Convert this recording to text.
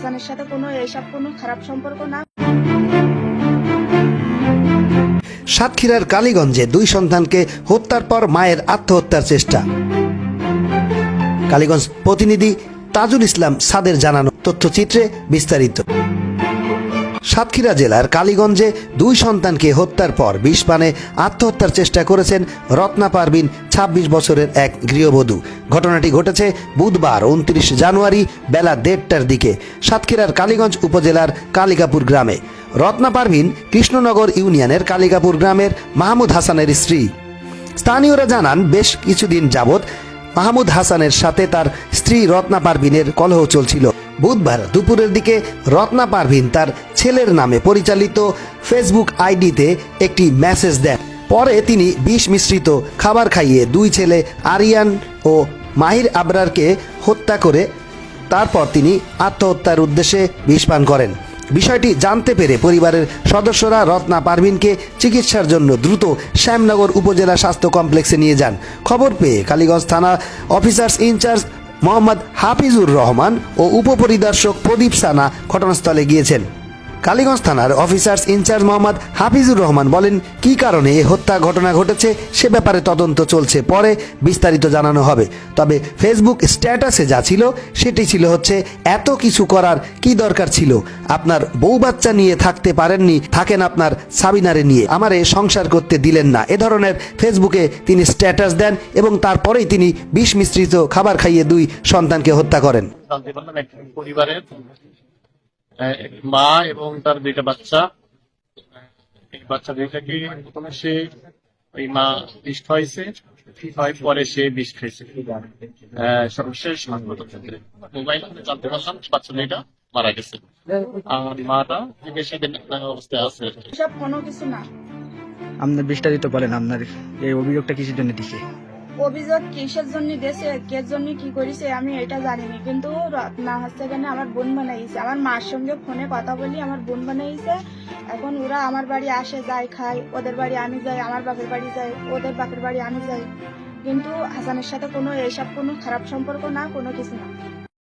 হাসানের সাথে কোনো এইসব কোনো খারাপ সম্পর্ক না। সাতক্ষীরার কালীগঞ্জে দুই সন্তানকে হত্যার পর মায়ের আত্মহত্যার চেষ্টা। কালীগঞ্জ প্রতিনিধি তাজুল ইসলাম সাদের জানানো তথ্যচিত্রে বিস্তারিত। সাতক্ষীরা জেলার কালীগঞ্জে দুই সন্তানকে হত্যার পর বিষ পানে আত্মহত্যার চেষ্টা করেছেন রত্না পারবিন ২৬ বছরের এক গৃহবধূ। ঘটনাটি ঘটেছে বুধবার, উনত্রিশ জানুয়ারি, বেলা দেড়টার দিকে সাতক্ষীরার কালীগঞ্জ উপজেলার কালিকাপুর গ্রামে। রত্না পারভিন কৃষ্ণনগর ইউনিয়নের কালিকাপুর গ্রামের মাহমুদ হাসানের স্ত্রী। স্থানীয়রা জানান, বেশ কিছুদিন যাবৎ মাহমুদ হাসানের সাথে তার স্ত্রী রত্না পারভিনের কলহ চলছিল। বুধবার দুপুরের দিকে রত্না পারভিন তার ছেলের নামে পরিচালিত ফেসবুক আইডিতে একটি মেসেজ দেন। পরে তিনি বিষ মিশ্রিত খাবার খাইয়ে দুই ছেলে আরিয়ান ও মাহির আবরারকে হত্যা করে তারপর তিনি আত্মহত্যার উদ্দেশ্যে বিষ পান করেন। বিষয়টি জানতে পেরে পরিবারের সদস্যরা রত্না পারভিনকে চিকিৎসার জন্য দ্রুত শ্যামনগর উপজেলা স্বাস্থ্য কমপ্লেক্সে নিয়ে যান। খবর পেয়ে কালীগঞ্জ থানা officers in charge Mohammad Hafizur Rahman ও উপপরিদর্শক প্রদীপ সানা ঘটনাস্থলে গিয়েছেন। কালীগঞ্জ থানার officers in charge Mohammad Hafizur Rahman বলেন, কি কারণে এ হত্যা ঘটনা ঘটেছে সে ব্যাপারে তদন্ত চলছে, পরে বিস্তারিত জানানো হবে। তবে ফেসবুক স্ট্যাটাসে যা ছিল, সেটি ছিল হচ্ছে, এত কিছু করার কি দরকার ছিল? আপনার বউ বাচ্চা নিয়ে থাকতে পারেননি, থাকেন আপনার সাবিনারে নিয়ে। আমারে সংসার করতে দিলেন না। এ ধরনের ফেসবুকে তিনি স্ট্যাটাস দেন এবং তারপরেই তিনি বিষ মিশ্রিত খাবার খাইয়ে দুই সন্তানকে হত্যা করেন। পরিবারের মা এবং তার দুইটা বাচ্চা। এই বাচ্চা দুইটাকে প্রথমে সে ওই মা বিষ খাইছে হয় পরে সে বিষ খাইছে। সর্বশেষ হাসপাতাল থেকে মোবাইল ফোনে জানতে পারলাম বাচ্চা দুইটা মারা গেছে। আর মাটা চিকিৎসা অবস্থায় আছে। কোনো কিছু না। আপনার বিস্তারিত বলেন আপনার এই অভিযোগটা কিসের জন্য দিছে। অভিযোগ কিসের জন্য দেশে কে জন্য কি করেছে আমি এটা জানিনি। কিন্তু রত্না হচ্ছে কেন আমার বোন বানাইছে। আমার মার সঙ্গে ফোনে কথা বলি, আমার বোন বানাইছে। এখন ওরা আমার বাড়ি আসে, যায়, খায়। ওদের বাড়ি আমি যাই, আমার বাপের বাড়ি যাই, ওদের বাপের বাড়ি আমি যাই। কিন্তু হাসানের সাথে কোনো এইসব কোনো খারাপ সম্পর্ক না, কোনো কিছু না।